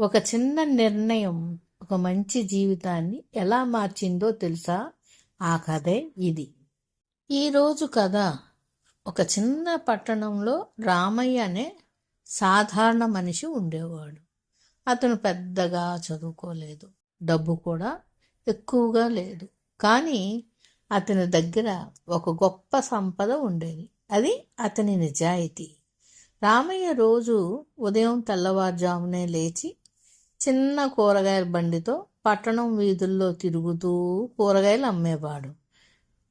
ఒక చిన్న నిర్ణయం ఒక మంచి జీవితాన్ని ఎలా మార్చిందో తెలుసా? ఆ కథే ఇది. ఈరోజు కథ ఒక చిన్న పట్టణంలో రామయ్య అనే సాధారణ మనిషి ఉండేవాడు. అతను పెద్దగా చదువుకోలేదు. డబ్బు కూడా ఎక్కువగా లేదు. కానీ అతని దగ్గర ఒక గొప్ప సంపద ఉండేది. అది అతని నిజాయితీ. రామయ్య రోజు ఉదయం తెల్లవారుజామునే లేచి చిన్న కూరగాయల బండితో పట్టణం వీధుల్లో తిరుగుతూ కూరగాయలు అమ్మేవాడు.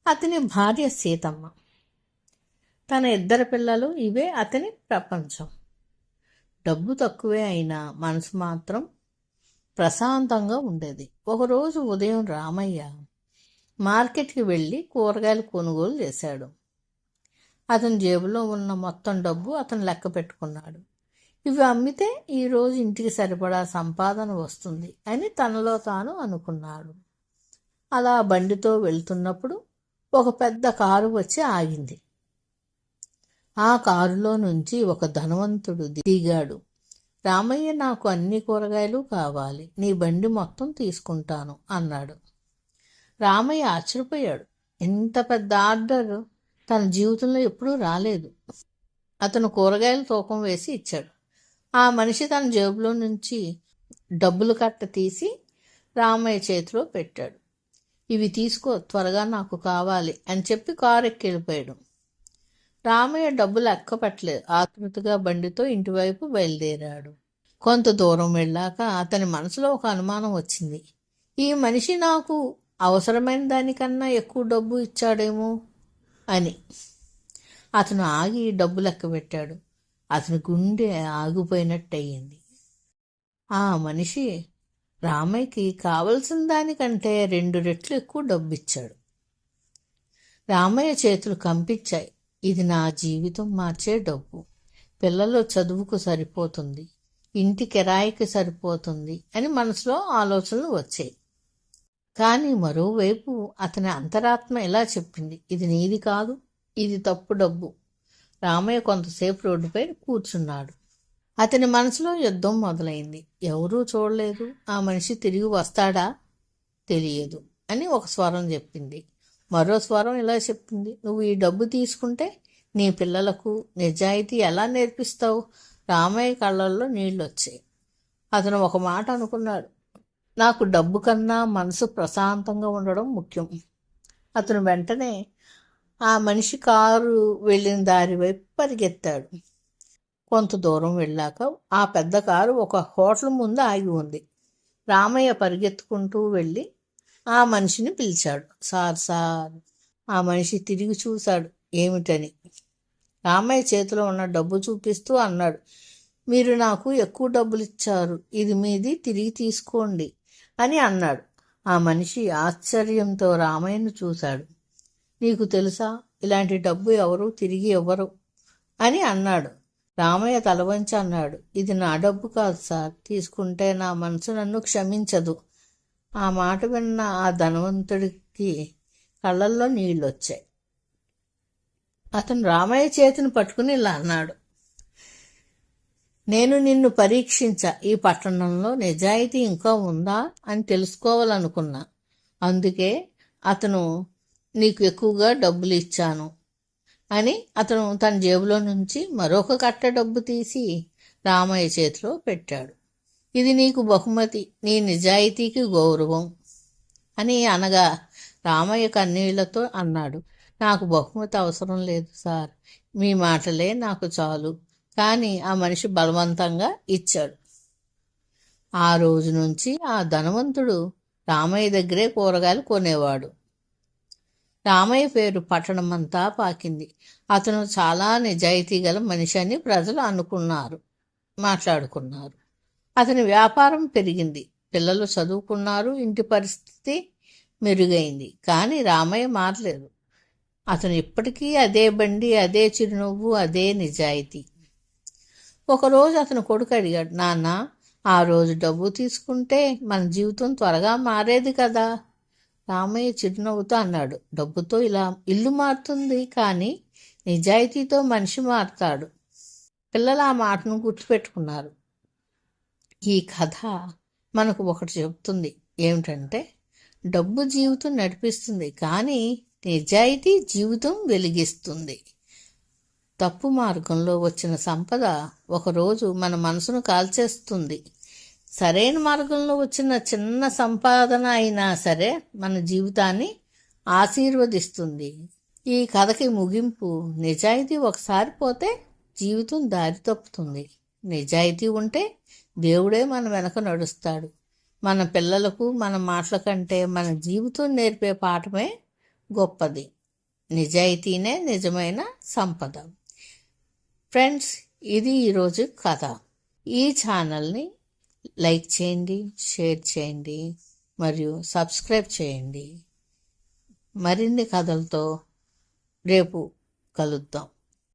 అతని భార్య సీతమ్మ. తన ఇద్దరు పిల్లలు ఇవే అతని ప్రపంచం. డబ్బు తక్కువే అయినా మనసు మాత్రం ప్రశాంతంగా ఉండేది. ఒకరోజు ఉదయం రామయ్య మార్కెట్కి వెళ్ళి కూరగాయలు కొనుగోలు చేశాడు. అతని జేబులో ఉన్న మొత్తం డబ్బు అతను లెక్క పెట్టుకున్నాడు. ఇవి అమ్మితే ఈరోజు ఇంటికి సరిపడా సంపాదన వస్తుంది అని తనలో తాను అనుకున్నాడు. అలా బండితో వెళ్తున్నప్పుడు ఒక పెద్ద కారు వచ్చి ఆగింది. ఆ కారులో నుంచి ఒక ధనవంతుడు దిగాడు. రామయ్య నాకు అన్ని కూరగాయలు కావాలి నీ బండి మొత్తం తీసుకుంటాను అన్నాడు. రామయ్య ఆశ్చర్యపోయాడు. ఇంత పెద్ద ఆర్డర్ తన జీవితంలో ఎప్పుడూ రాలేదు. అతను కూరగాయల తూకం వేసి ఇచ్చాడు. ఆ మనిషి తన జేబులో నుంచి డబ్బులు కట్ట తీసి రామయ్య చేతిలో పెట్టాడు. ఇవి తీసుకో త్వరగా నాకు కావాలి అని చెప్పి కారు ఎక్కిపోయాడు. రామయ్య డబ్బు ఎక్కపట్టలేదు పెట్టలేదు. ఆతృతగా బండితో ఇంటివైపు బయలుదేరాడు. కొంత దూరం వెళ్ళాక అతని మనసులో ఒక అనుమానం వచ్చింది. ఈ మనిషి నాకు అవసరమైన దానికన్నా ఎక్కువ డబ్బు ఇచ్చాడేమో అని. అతను ఆగి డబ్బు లెక్క పెట్టాడు. అతని గుండె ఆగిపోయినట్టయింది. ఆ మనిషి రామయ్యకి కావలసిన దానికంటే రెండు రెట్లు ఎక్కువ డబ్బు ఇచ్చాడు రామయ్య చేతులు కంపించాయి. ఇది నా జీవితం మార్చే డబ్బు. పిల్లలు చదువుకు సరిపోతుంది. ఇంటి కిరాయికి సరిపోతుంది అని మనసులో ఆలోచనలు వచ్చాయి. కానీ మరోవైపు అతని అంతరాత్మ ఇలా చెప్పింది? ఇది నీది కాదు. ఇది తప్పు డబ్బు. రామయ్య కొంతసేపు రోడ్డుపై కూర్చున్నాడు. అతని మనసులో యుద్ధం మొదలైంది. ఎవరూ చూడలేదు. ఆ మనిషి తిరిగి వస్తాడా? తెలియదు అని ఒక స్వరం చెప్పింది. మరో స్వరం ఇలా చెప్పింది. నువ్వు ఈ డబ్బు తీసుకుంటే నీ పిల్లలకు నిజాయితీ ఎలా నేర్పిస్తావు? రామయ్య కళ్ళల్లో నీళ్ళు వచ్చాయి అతను ఒక మాట అనుకున్నాడు. నాకు డబ్బు కన్నా మనసు ప్రశాంతంగా ఉండడం ముఖ్యం. అతను వెంటనే ఆ మనిషి కారు వెళ్ళిన దారి వైపు పరిగెత్తాడు. కొంత దూరం వెళ్ళాక ఆ పెద్ద కారు ఒక హోటల్ ముందు ఆగి ఉంది. రామయ్య పరిగెత్తుకుంటూ వెళ్ళి ఆ మనిషిని పిలిచాడు. సార్ సార్ ఆ మనిషి తిరిగి చూశాడు. ఏమిటని? రామయ్య చేతిలో ఉన్న డబ్బు చూపిస్తూ అన్నాడు. మీరు నాకు ఎక్కువ డబ్బులు ఇచ్చారు. ఇది మీది. తిరిగి తీసుకోండి అని అన్నాడు. ఆ మనిషి ఆశ్చర్యంతో రామయ్యను చూశాడు. నీకు తెలుసా? ఇలాంటి డబ్బు ఎవరు తిరిగి ఇవ్వరు అని అన్నాడు. రామయ్య తలవంచి అన్నాడు. ఇది నా డబ్బు కాదు సార్. తీసుకుంటే నా మనసు నన్ను క్షమించదు. ఆ మాట విన్న ఆ ధనవంతుడికి కళ్ళల్లో నీళ్ళు వచ్చాయి అతను రామయ్య చేతిని పట్టుకుని ఇలా అన్నాడు. నేను నిన్ను పరీక్షించ. ఈ పట్టణంలో నిజాయితీ ఇంకా ఉందా అని తెలుసుకోవాలనుకున్నా. అందుకే అతను నీకు ఎక్కువగా డబ్బులు ఇచ్చాను అని అతను తన జేబులో నుంచి మరొక కట్ట డబ్బు తీసి రామయ్య చేతిలో పెట్టాడు. ఇది నీకు బహుమతి నీ నిజాయితీకి గౌరవం అని అనగా రామయ్య కన్నీళ్ళతో అన్నాడు. నాకు బహుమతి అవసరం లేదు సార్ మీ మాటలే నాకు చాలు కానీ ఆ మనిషి బలవంతంగా ఇచ్చాడు. ఆ రోజు నుంచి ఆ ధనవంతుడు రామయ్య దగ్గరే కూరగాయలు కొనేవాడు. రామయ్య పేరు పట్టణమంతా పాకింది. అతను చాలా నిజాయితీ గల మనిషి అని ప్రజలు అనుకున్నారు మాట్లాడుకున్నారు. అతని వ్యాపారం పెరిగింది. పిల్లలు చదువుకున్నారు ఇంటి పరిస్థితి మెరుగైంది. కానీ రామయ్య మారలేదు. అతను ఇప్పటికీ అదే బండి అదే చిరునవ్వు అదే నిజాయితీ. ఒకరోజు అతను కొడుకు అడిగాడు నాన్న ఆ రోజు డబ్బు తీసుకుంటే మన జీవితం త్వరగా మారేది కదా? రామయ్య చిరునవ్వుతో అన్నాడు డబ్బుతో ఇలా ఇల్లు మారుతుంది కానీ నిజాయితీతో మనిషి మారుతాడు. పిల్లలు ఆ మాటను గుర్తుపెట్టుకున్నారు. ఈ కథ మనకు ఒకటి చెబుతుంది. ఏమిటంటే డబ్బు జీవితం నడిపిస్తుంది కానీ నిజాయితీ జీవితం వెలిగిస్తుంది. తప్పు మార్గంలో వచ్చిన సంపద ఒకరోజు మన మనసును కాల్చేస్తుంది. సరైన మార్గంలో వచ్చిన చిన్న సంపాదన అయినా సరే మన జీవితాన్ని ఆశీర్వదిస్తుంది. ఈ కథకి ముగింపు నిజాయితీ ఒకసారి పోతే జీవితం దారి తప్పుతుంది. నిజాయితీ ఉంటే దేవుడే మన వెనక నడుస్తాడు. మన పిల్లలకు మన మాటల కంటే మన జీవితం నేర్పే పాఠమే గొప్పది. నిజాయితీనే నిజమైన సంపద. ఫ్రెండ్స్ ఇది ఈరోజు కథ. ఈ ఛానల్ని లైక్ చేయండి షేర్ చేయండి మరియు సబ్స్క్రైబ్ చేయండి. మరిన్ని కథలతో రేపు కలుద్దాం.